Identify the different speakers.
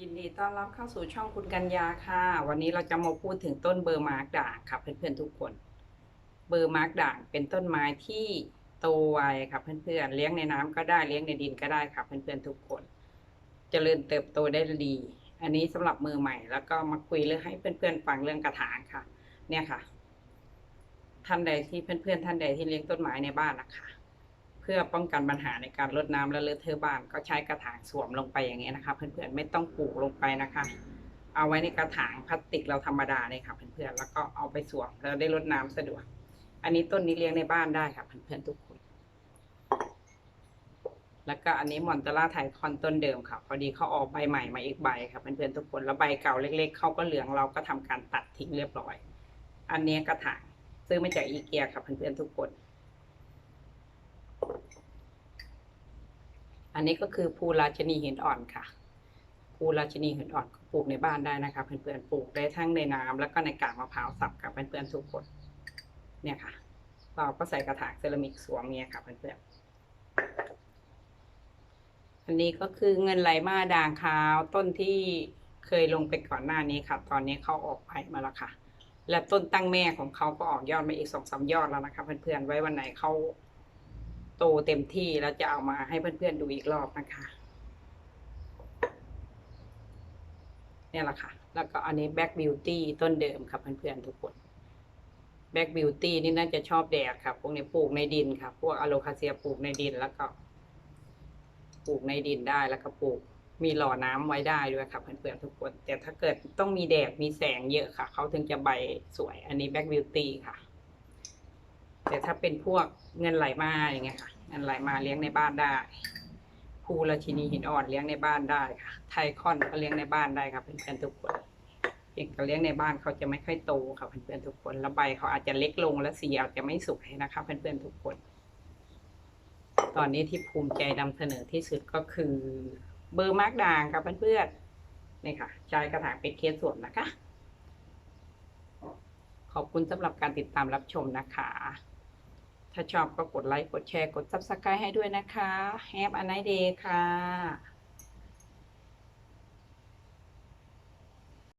Speaker 1: ยินดีต้อนรับเข้าสู่ช่องคุณกัญญาค่ะ วันนี้เราจะมาพูดถึงต้นเบอร์มาร์กด่างค่ะเพื่อนๆทุกคน เบอร์มาร์กด่างเป็นต้นไม้ที่โตไวค่ะเพื่อนๆเลี้ยงในน้ำก็ได้เลี้ยงในดินก็ได้ค่ะเพื่อนๆทุกคนเจริญเติบโตได้ดี อันนี้สำหรับมือใหม่ แล้วก็มาคุยเรื่องให้เพื่อนๆฟังเรื่องกระถางค่ะ เนี่ยค่ะ ท่านใดที่เพื่อนๆท่านใดที่เลี้ยงต้นไม้ในบ้านนะคะ เพื่อป้องกันปัญหาในการรดน้ำและเลอะเทอะบ้าน ก็ใช้กระถางสวมลงไปอย่างเงี้ยนะคะเพื่อนๆไม่ต้องปลูกลงไปนะคะ เอาไว้ในกระถางพลาสติกเราธรรมดาเนี่ยค่ะเพื่อนๆแล้วก็เอาไปสวมแล้วได้รดน้ำสะดวก อันนี้ต้นนี้เลี้ยงในบ้านได้ค่ะเพื่อนๆทุกคน แล้วก็อันนี้มอนตล่าไทคอนต้นเดิมค่ะ พอดีเขาออกใบใหม่มาอีกใบค่ะเพื่อนๆทุกคนแล้วใบเก่าเล็ก ๆเขาก็เหลืองเราก็ทำการตัดทิ้งเรียบร้อย อันนี้กระถางซื้อมาจากอีเกียค่ะเพื่อนๆทุกคน อันนี้ก็คือภูราชนีหินอ่อนค่ะ ภูราชนีหินอ่อนก็ปลูกในบ้านได้นะคะเพื่อนๆปลูกได้ทั้งในน้ำแล้วก็ในกากมะพร้าวสับกับเพื่อนๆทุกคนเนี่ยค่ะ เราก็ใส่กระถางเซรามิกสวมเนี่ยค่ะเพื่อนๆอันนี้ก็คือเงินไหลมาด่างขาวต้นที่เคยลงไปก่อนหน้านี้ค่ะ ตอนนี้เขาออกไปมาแล้วค่ะ และต้นตั้งแม่ของเขาก็ออกยอดมาอีกสองสามยอดแล้วนะคะ เพื่อนๆไว้วันไหนเขา โตเต็มที่แล้วจะเอามาให้เพื่อนๆดูอีกรอบนะคะ เนี่ยแหละค่ะ แล้วก็อันนี้แบ็กบิวตี้ต้นเดิมค่ะเพื่อนๆทุกคนแบ็กบิวตี้นี่น่าจะชอบแดดค่ะพวกนี้ปลูกในดินค่ะ พวกอะโลคาเซียปลูกในดินแล้วก็ปลูกในดินได้แล้วก็ปลูกมีหล่อน้ำไว้ได้ด้วยค่ะเพื่อนๆทุกคน แต่ถ้าเกิดต้องมีแดดมีแสงเยอะค่ะ เขาถึงจะใบสวย อันนี้แบ็กบิวตี้ค่ะ แต่ถ้าเป็นพวกเงินไหลมาอย่างเงี้ยค่ะเงินไหลมาเลี้ยงในบ้านได้ภูราชินีหินอ่อนเลี้ยงในบ้านได้ค่ะ ไทคอนก็เลี้ยงในบ้านได้ค่ะเพื่อนๆทุกคนเพียงแต่เลี้ยงในบ้านเขาจะไม่ค่อยโตค่ะเพื่อนๆทุกคนแล้วใบเขาอาจจะเล็กลงและสีอาจจะไม่สวยนะคะเพื่อนๆทุกคน ตอนนี้ที่ภูมิใจนำเสนอที่สุดก็คือ เบอร์มาร์กด่างค่ะเพื่อนๆนี่ค่ะใช้กระถางเป็นเคสส่วนนะคะ ขอบคุณสำหรับการติดตามรับชมนะคะ ถ้าชอบก็กดไลค์ กดแชร์ กด subscribe ให้ด้วยนะคะ Have a nice day ค่ะ